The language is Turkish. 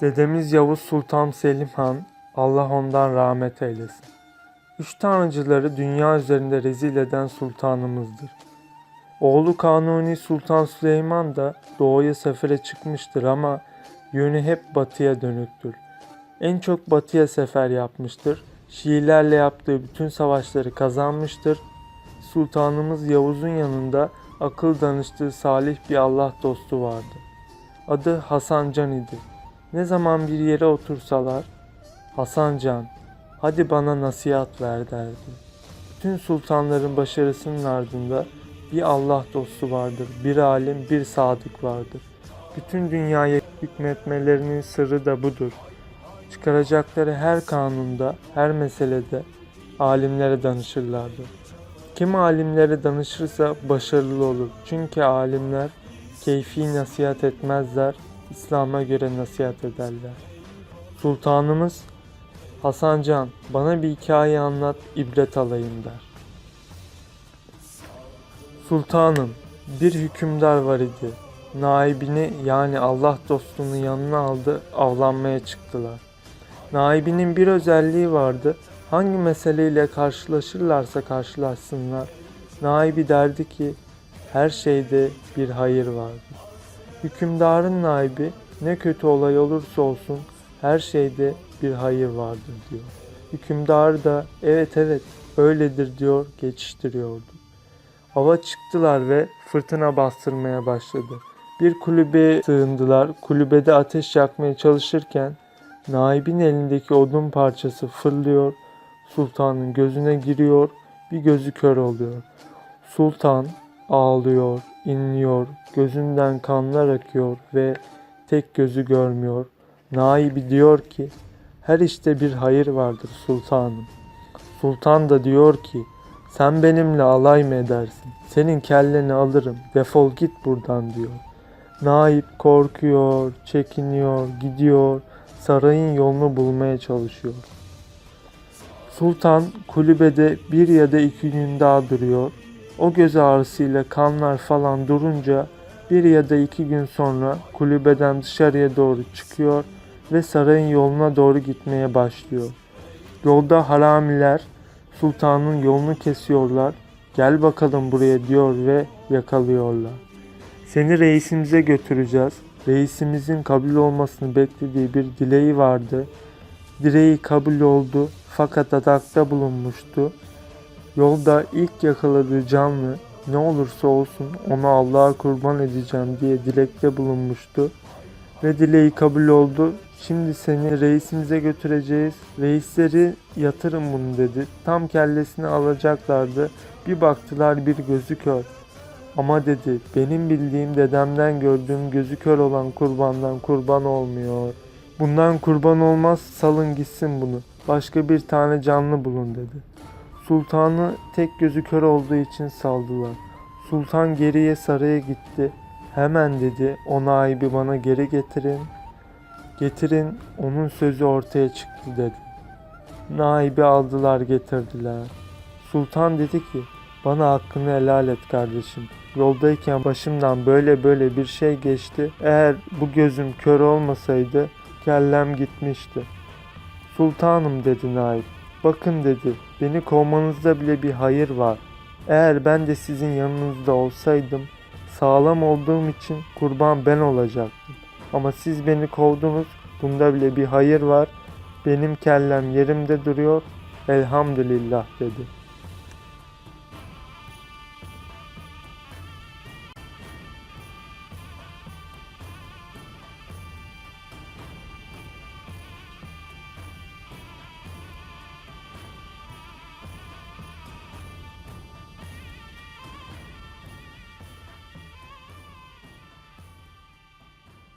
Dedemiz Yavuz Sultan Selim Han, Allah ondan rahmet eylesin. Üç tanrıcıları dünya üzerinde rezil eden sultanımızdır. Oğlu Kanuni Sultan Süleyman da doğuya sefere çıkmıştır ama yönü hep batıya dönüktür. En çok batıya sefer yapmıştır. Şiilerle yaptığı bütün savaşları kazanmıştır. Sultanımız Yavuz'un yanında akıl danıştığı salih bir Allah dostu vardı. Adı Hasan Can idi. Ne zaman bir yere otursalar, Hasan Can, hadi bana nasihat ver derdi. Bütün sultanların başarısının ardında bir Allah dostu vardır, bir alim, bir sadık vardır. Bütün dünyaya hükmetmelerinin sırrı da budur. Çıkaracakları her kanunda, her meselede alimlere danışırlardı. Kim alimlere danışırsa başarılı olur. Çünkü alimler keyfi nasihat etmezler, İslam'a göre nasihat ederler. Sultanımız Hasan Can bana bir hikaye anlat ibret alayım der. Sultanım bir hükümdar var idi. Naibini yani Allah dostunu yanına aldı avlanmaya çıktılar. Naibinin bir özelliği vardı. Hangi meseleyle karşılaşırlarsa karşılaşsınlar. Naibi derdi ki her şeyde bir hayır vardır. Hükümdarın naibi ne kötü olay olursa olsun her şeyde bir hayır vardır diyor. Hükümdar da evet evet öyledir diyor geçiştiriyordu. Hava çıktılar ve fırtına bastırmaya başladı. Bir kulübeye sığındılar. Kulübede ateş yakmaya çalışırken naibin elindeki odun parçası fırlıyor. Sultanın gözüne giriyor. Bir gözü kör oluyor. Sultan ağlıyor, inliyor, gözünden kanlar akıyor ve tek gözü görmüyor. Naibi diyor ki, her işte bir hayır vardır sultanım. Sultan da diyor ki, sen benimle alay mı edersin? Senin kelleni alırım, defol git buradan diyor. Naip korkuyor, çekiniyor, gidiyor, sarayın yolunu bulmaya çalışıyor. Sultan kulübede bir ya da iki gün daha duruyor. O göz ağrısıyla kanlar falan durunca bir ya da iki gün sonra kulübeden dışarıya doğru çıkıyor ve sarayın yoluna doğru gitmeye başlıyor. Yolda haramiler sultanın yolunu kesiyorlar. Gel bakalım buraya diyor ve yakalıyorlar. Seni reisimize götüreceğiz. Reisimizin kabul olmasını beklediği bir dileği vardı. Dileği kabul oldu fakat adakta bulunmuştu. Yolda ilk yakaladığı canlı ne olursa olsun onu Allah'a kurban edeceğim diye dilekte bulunmuştu. Ve dileği kabul oldu. Şimdi seni reisimize götüreceğiz. Reisleri yatırın bunu dedi. Tam kellesini alacaklardı. Bir baktılar bir gözü kör. Ama dedi benim bildiğim dedemden gördüğüm gözü kör olan kurbandan kurban olmuyor. Bundan kurban olmaz salın gitsin bunu. Başka bir tane canlı bulun dedi. Sultanı tek gözü kör olduğu için saldılar. Sultan geriye saraya gitti. Hemen dedi o naibi bana geri getirin. Getirin onun sözü ortaya çıktı dedi. Naibi aldılar getirdiler. Sultan dedi ki bana hakkını helal et kardeşim. Yoldayken başımdan böyle böyle bir şey geçti. Eğer bu gözüm kör olmasaydı kellem gitmişti. Sultanım dedi naip. Bakın dedi beni kovmanızda bile bir hayır var. Eğer ben de sizin yanınızda olsaydım sağlam olduğum için kurban ben olacaktım. Ama siz beni kovdunuz bunda bile bir hayır var. Benim kellem yerimde duruyor. Elhamdülillah dedi.